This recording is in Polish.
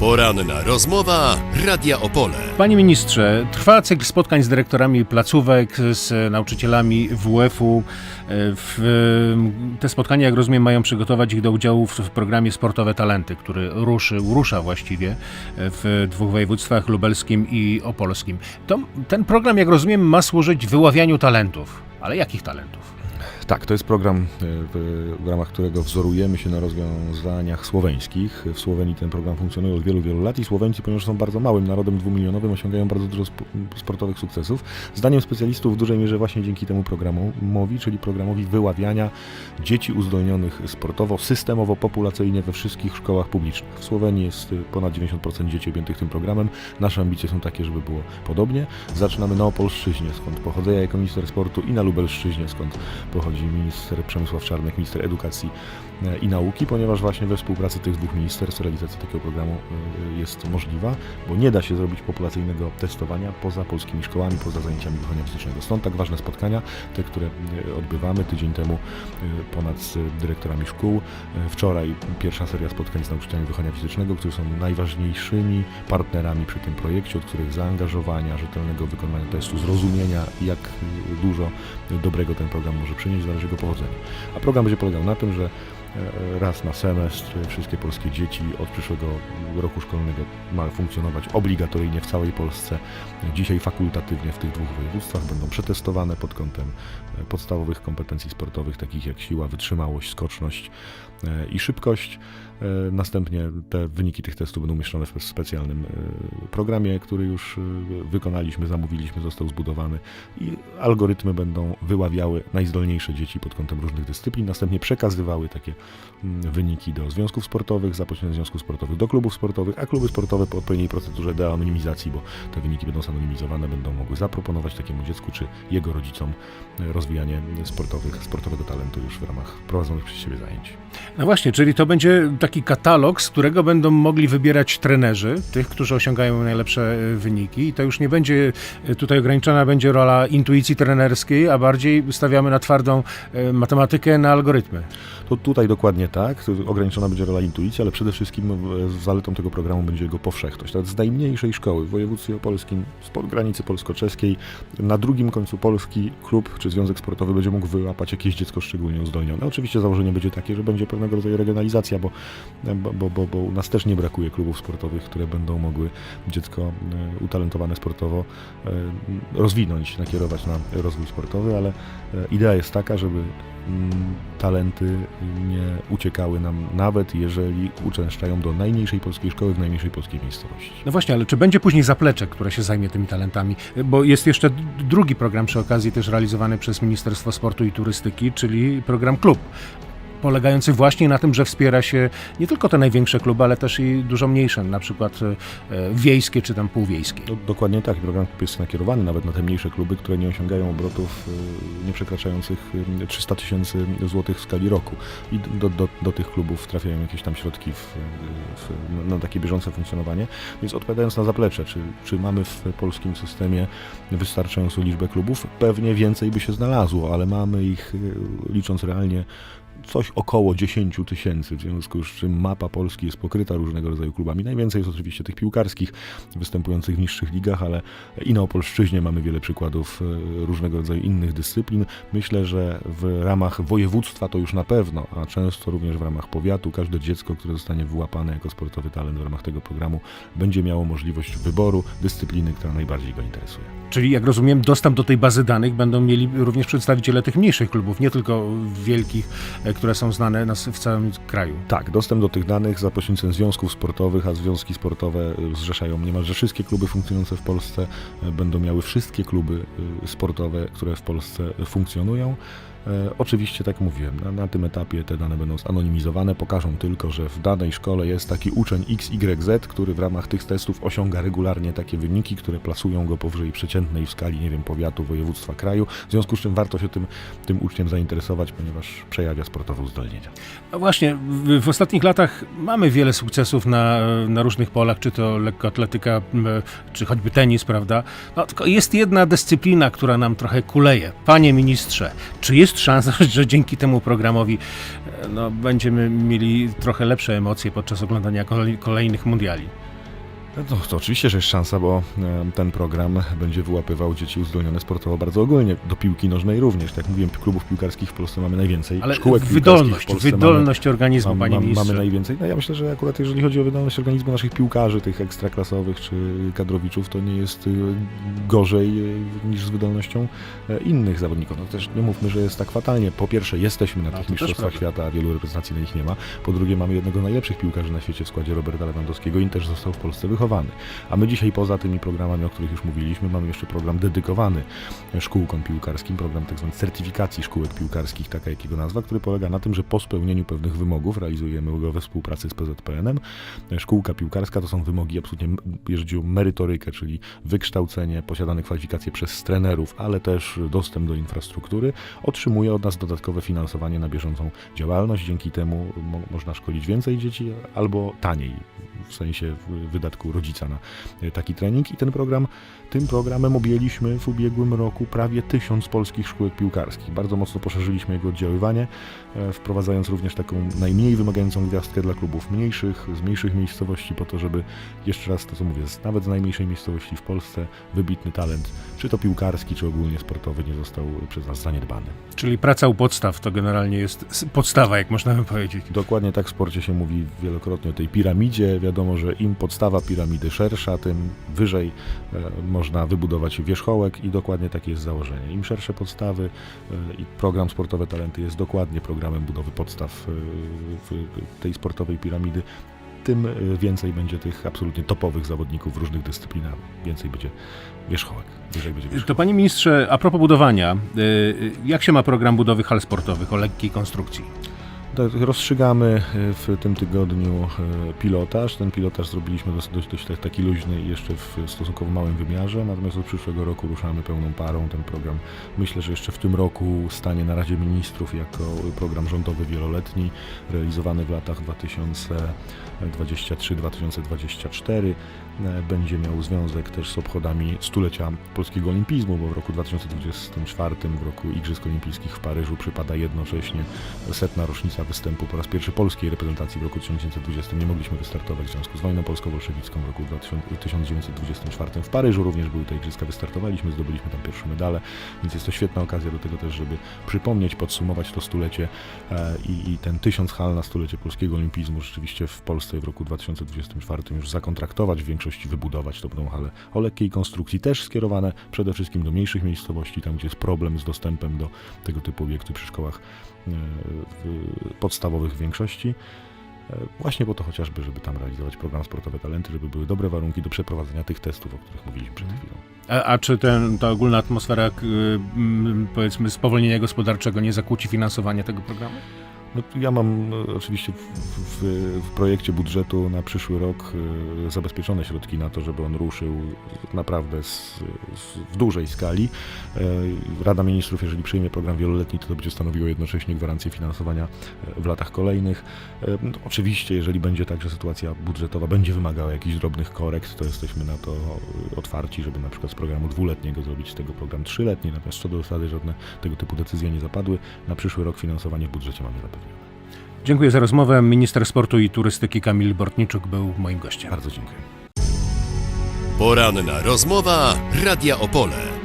Poranna rozmowa Radia Opole. Panie ministrze, trwa cykl spotkań z dyrektorami placówek, z nauczycielami WF-u. W, te spotkania, jak rozumiem, mają przygotować ich do udziału w, programie Sportowe Talenty, który ruszył, rusza właściwie w dwóch województwach lubelskim i opolskim. To, ten program, jak rozumiem, ma służyć wyławianiu talentów. Ale jakich talentów? Tak, to jest program, e, w, ramach którego wzorujemy się na rozwiązaniach słoweńskich. W Słowenii ten program funkcjonuje od wielu, wielu lat i Słoweńcy, ponieważ są bardzo małym narodem dwumilionowym, osiągają bardzo dużo sp sportowych sukcesów. Zdaniem specjalistów w dużej mierze właśnie dzięki temu programowi, czyli programowi wyławiania dzieci uzdolnionych sportowo, systemowo, populacyjnie we wszystkich szkołach publicznych. W Słowenii jest y, ponad 90% dzieci objętych tym programem. Nasze ambicje są takie, żeby było podobnie. Zaczynamy na Opolszczyźnie, skąd pochodzę ja jako minister sportu i na Lubelszczyźnie, skąd pochodzi minister Przemysław Czarnek, minister edukacji e, i nauki, ponieważ właśnie we współpracy tych dwóch ministerstw realizacja takiego programu e, jest możliwa, bo nie da się zrobić populacyjnego testowania poza polskimi szkołami, poza zajęciami wychowania fizycznego. Stąd tak ważne spotkania, te, które e, odbywamy tydzień temu ponad z dyrektorami szkół. Wczoraj pierwsza seria spotkań z nauczycielami wychowania fizycznego, którzy są najważniejszymi partnerami przy tym projekcie, od których zaangażowania, rzetelnego wykonania testu, zrozumienia, jak dużo dobrego ten program może przynieść, zależy jego pochodzenie. A program będzie polegał na tym, że e, raz na semestr wszystkie polskie dzieci od przyszłego roku szkolnego ma funkcjonować obligatoryjnie w całej Polsce. Dzisiaj fakultatywnie w tych dwóch województwach będą przetestowane pod kątem e, podstawowych kompetencji sportowych, takich jak siła, wytrzymałość, skoczność e, i szybkość. Następnie te wyniki tych testów będą umieszczone w specjalnym programie, który już wykonaliśmy, zamówiliśmy, został zbudowany i algorytmy będą wyławiały najzdolniejsze dzieci pod kątem różnych dyscyplin, następnie przekazywały takie mm, wyniki do związków sportowych, za pośrednictwem związków sportowych do klubów sportowych, a kluby sportowe po odpowiedniej procedurze deanonimizacji, bo te wyniki będą zanonimizowane, będą mogły zaproponować takiemu dziecku czy jego rodzicom rozwijanie sportowych, sportowego talentu już w ramach prowadzonych przez siebie zajęć. No właśnie, czyli to będzie taki katalog, z którego będą mogli wybierać trenerzy, tych, którzy osiągają najlepsze e, wyniki i to już nie będzie, e, tutaj ograniczona będzie rola intuicji trenerskiej, a bardziej stawiamy na twardą e, matematykę, na algorytmy. To tutaj dokładnie tak, ograniczona będzie rola intuicji, ale przede wszystkim zaletą tego programu będzie jego powszechność. Nawet z najmniejszej szkoły w województwie opolskim, spod granicy polsko-czeskiej, na drugim końcu Polski klub czy związek sportowy będzie mógł wyłapać jakieś dziecko szczególnie uzdolnione. Oczywiście założenie będzie takie, że będzie pewnego rodzaju regionalizacja, bo, bo, bo, bo u nas też nie brakuje klubów sportowych, które będą mogły dziecko e, utalentowane sportowo e, rozwinąć, nakierować na rozwój sportowy, ale e, idea jest taka, żeby mm, talenty nie uciekały nam, nawet jeżeli uczęszczają do najmniejszej polskiej szkoły w najmniejszej polskiej miejscowości. No właśnie, ale czy będzie później zaplecze, które się zajmie tymi talentami? Bo jest jeszcze drugi program przy okazji też realizowany przez Ministerstwo Sportu i Turystyki, czyli program Klub polegający właśnie na tym, że wspiera się nie tylko te największe kluby, ale też i dużo mniejsze, na przykład e, wiejskie czy tam półwiejskie. No, dokładnie tak. Program jest nakierowany nawet na te mniejsze kluby, które nie osiągają obrotów e, nie przekraczających 300 tysięcy złotych w skali roku. I do, do, do, tych klubów trafiają jakieś tam środki w, w, na takie bieżące funkcjonowanie. Więc odpowiadając na zaplecze, czy, czy mamy w polskim systemie wystarczającą liczbę klubów? Pewnie więcej by się znalazło, ale mamy ich e, licząc realnie coś około 10 tysięcy, w związku z czym mapa Polski jest pokryta różnego rodzaju klubami. Najwięcej jest oczywiście tych piłkarskich, występujących w niższych ligach, ale i na Opolszczyźnie mamy wiele przykładów e, różnego rodzaju innych dyscyplin. Myślę, że w ramach województwa to już na pewno, a często również w ramach powiatu, każde dziecko, które zostanie wyłapane jako sportowy talent w ramach tego programu, będzie miało możliwość wyboru dyscypliny, która najbardziej go interesuje. Czyli, jak rozumiem, dostęp do tej bazy danych będą mieli również przedstawiciele tych mniejszych klubów, nie tylko wielkich, e, które są znane w całym kraju. Tak, dostęp do tych danych za pośrednictwem związków sportowych, a związki sportowe zrzeszają niemalże wszystkie kluby funkcjonujące w Polsce, e, będą miały wszystkie kluby e, sportowe, które w Polsce funkcjonują. E, oczywiście, tak mówiłem, na, na, tym etapie te dane będą zanonimizowane, pokażą tylko, że w danej szkole jest taki uczeń XYZ, który w ramach tych testów osiąga regularnie takie wyniki, które plasują go powyżej przeciętnej w skali, nie wiem, powiatu, województwa, kraju, w związku z czym warto się tym, tym uczniem zainteresować, ponieważ przejawia sportowe uzdolnienia. No właśnie, w, w ostatnich latach mamy wiele sukcesów na, na różnych polach, czy to lekkoatletyka, czy choćby tenis, prawda? No, tylko jest jedna dyscyplina, która nam trochę kuleje. Panie ministrze, czy jest szansa, że dzięki temu programowi e, no, będziemy mieli trochę lepsze emocje podczas oglądania kolejnych mundiali. No, to oczywiście, że jest szansa, bo e, ten program będzie wyłapywał dzieci uzdolnione sportowo bardzo ogólnie. Do piłki nożnej również. Tak jak mówiłem, klubów piłkarskich w Polsce mamy najwięcej. Ale Szkółek wydolność, wydolność organizmu, mamy, panie mam, ministrze. mamy najwięcej. No ja myślę, że akurat jeżeli chodzi o wydolność organizmu naszych piłkarzy, tych ekstraklasowych czy kadrowiczów, to nie jest y, gorzej y, niż z wydolnością e, innych zawodników. No też nie mówmy, że jest tak fatalnie. Po pierwsze, jesteśmy na No, tych mistrzostwach świata, a wielu reprezentacji na nich nie ma. Po drugie, mamy jednego z najlepszych piłkarzy na świecie w składzie Roberta Lewandowskiego i też został w Polsce wychowany. A my dzisiaj poza tymi programami, o których już mówiliśmy, mamy jeszcze program dedykowany szkółkom piłkarskim, program tzw. certyfikacji szkółek piłkarskich, taka jakiego nazwa, który polega na tym, że po spełnieniu pewnych wymogów, realizujemy go we współpracy z PZPN-em, szkółka piłkarska to są wymogi absolutnie, jeżeli chodzi o merytorykę, czyli wykształcenie, posiadane kwalifikacje przez trenerów, ale też dostęp do infrastruktury, otrzymuje od nas dodatkowe finansowanie na bieżącą działalność. Dzięki temu mo- można szkolić więcej dzieci albo taniej, w sensie w- wydatku rodzica na e, taki trening. I ten program, tym programem objęliśmy w ubiegłym roku prawie tysiąc polskich szkółek piłkarskich. Bardzo mocno poszerzyliśmy jego oddziaływanie, e, wprowadzając również taką najmniej wymagającą gwiazdkę dla klubów mniejszych, z mniejszych miejscowości, po to, żeby jeszcze raz to, co mówię, nawet z najmniejszej miejscowości w Polsce wybitny talent, czy to piłkarski, czy ogólnie sportowy, nie został przez nas zaniedbany. Czyli praca u podstaw to generalnie jest podstawa, jak można by powiedzieć. Dokładnie tak w sporcie się mówi wielokrotnie o tej piramidzie. Wiadomo, że im podstawa piramidy szersza, tym wyżej e, można wybudować wierzchołek i dokładnie takie jest założenie. Im szersze podstawy e, i program Sportowe Talenty jest dokładnie programem budowy podstaw e, tej sportowej piramidy, tym więcej będzie tych absolutnie topowych zawodników w różnych dyscyplinach. Więcej będzie wierzchołek. Będzie. To panie ministrze, a propos budowania, jak się ma program budowy hal sportowych o lekkiej konstrukcji? Tak, Rozstrzygamy e, w tym tygodniu e, pilotaż. Ten pilotaż zrobiliśmy dość, dość, dość tak- taki luźny i jeszcze w stosunkowo małym wymiarze, natomiast od przyszłego roku ruszamy pełną parą. Ten program myślę, że jeszcze w tym roku stanie na Radzie Ministrów jako program rządowy wieloletni, realizowany w latach 2023-2024. E, Będzie miał związek też z obchodami stulecia polskiego olimpizmu, bo w roku 2024, w roku Igrzysk Olimpijskich w Paryżu przypada jednocześnie setna rocznica występu po raz pierwszy polskiej reprezentacji w roku 1920. Nie mogliśmy wystartować w związku z wojną polsko-bolszewicką w roku 2000 1924 w Paryżu. Również były te igrzyska, wystartowaliśmy, zdobyliśmy tam pierwsze medale, więc jest to świetna okazja do tego też, żeby przypomnieć, podsumować to stulecie e, i, i ten tysiąc hal na stulecie polskiego olimpizmu rzeczywiście w Polsce w roku 2024 już zakontraktować, w większości wybudować. To będą hale o lekkiej konstrukcji, też skierowane przede wszystkim do mniejszych miejscowości, tam gdzie jest problem z dostępem do tego typu obiektu przy szkołach e, podstawowych w większości. E, Właśnie po to chociażby, żeby tam realizować program Sportowe Talenty, żeby były dobre warunki do przeprowadzenia tych testów, o których mówiliśmy przed chwilą. A, a czy ten, ta ogólna atmosfera, y, powiedzmy, spowolnienia gospodarczego nie zakłóci finansowania tego programu? No, ja mam e, oczywiście w, w, w projekcie budżetu na przyszły rok e, zabezpieczone środki na to, żeby on ruszył naprawdę z, z, w dużej skali. E, Rada Ministrów, jeżeli przyjmie program wieloletni, to to będzie stanowiło jednocześnie gwarancję finansowania w latach kolejnych. No, Oczywiście, jeżeli będzie tak, że sytuacja budżetowa będzie wymagała jakichś drobnych korekt, to jesteśmy na to otwarci, żeby na przykład z programu dwuletniego zrobić z tego program trzyletni. Natomiast co do zasady żadne tego typu decyzje nie zapadły. Na przyszły rok finansowanie w budżecie mamy zapewnione. Dziękuję za rozmowę. Minister sportu i turystyki Kamil Bortniczuk był moim gościem. Bardzo dziękuję. Poranna rozmowa Radia Opole.